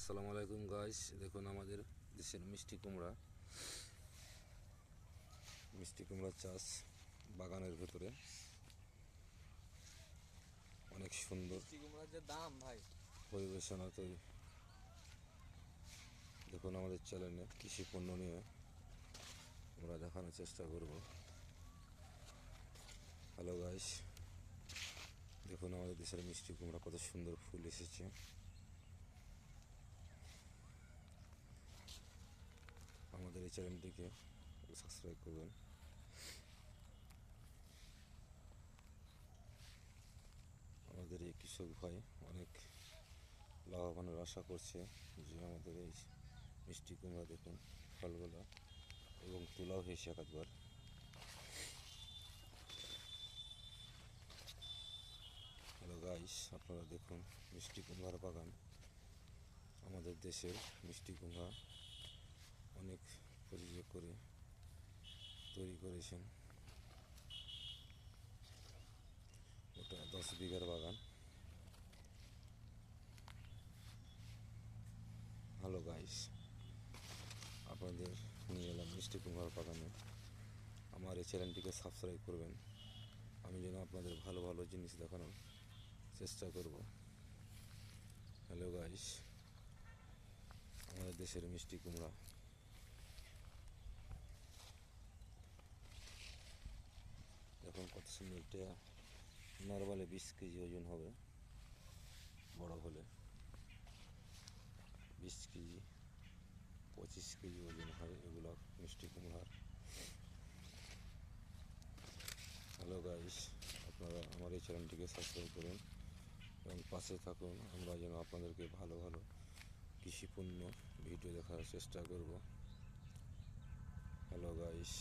আসসালামু আলাইকুম গাইস দেখুন আমাদের দেশের মিষ্টি কুমড়া। মিষ্টি কুমড়া চাষ বাগানের ভেতরে। অনেক সুন্দর দাম ভাই। পরিবেশনা তৈরি। দেখুন আমাদের চ্যানেলে কৃষি পণ্য নিয়ে আমরা দেখানোর চেষ্টা করব। হ্যালো গাইস দেখুন আমাদের দেশের মিষ্টি কুমড়া কত সুন্দর ফুল এসেছে আমাদের এই চ্যানেলটিকে সাবস্ক্রাইব করবেন আমাদের এই কৃষক ভাই অনেক লাভবানের আশা করছে যে আমাদের এই মিষ্টি কুমড়া দেখুন, ফলগুলো এবং তোলাও হয়েছে একাধবার। হ্যালো গাইস আপনারা দেখুন মিষ্টি কুমড়ার বাগান। আমাদের দেশের মিষ্টি কুমড়া অনেক প্রযোজক করে তৈরি করেছেন। ওটা দশ বিঘার বাগান। Hello guys. আপনাদের নিয়ে এলাম মিষ্টি কুমড়ার বাগানে। আমার এই চ্যানেলটিকে সাবস্ক্রাইব করবেন। আমি যেন আপনাদের ভালো ভালো জিনিস দেখানোর চেষ্টা করব। Hello guys. আমাদের দেশের মিষ্টি কুমড়া। এটা নর্মালে বিশ কেজি ওজন হবে, বড় হলে। বিশ কেজি, পঁচিশ কেজি ওজন হয়, এগুলো মিষ্টি কুমড়ার। হ্যালো গাইস আপনারা আমার এই চ্যানেলটিকে সাবস্ক্রাইব করুন এবং পাশে থাকুন। আমরা যেন আপনাদেরকে ভালো ভালো কৃষিপণ্য ভিডিও দেখার চেষ্টা করব। Hello guys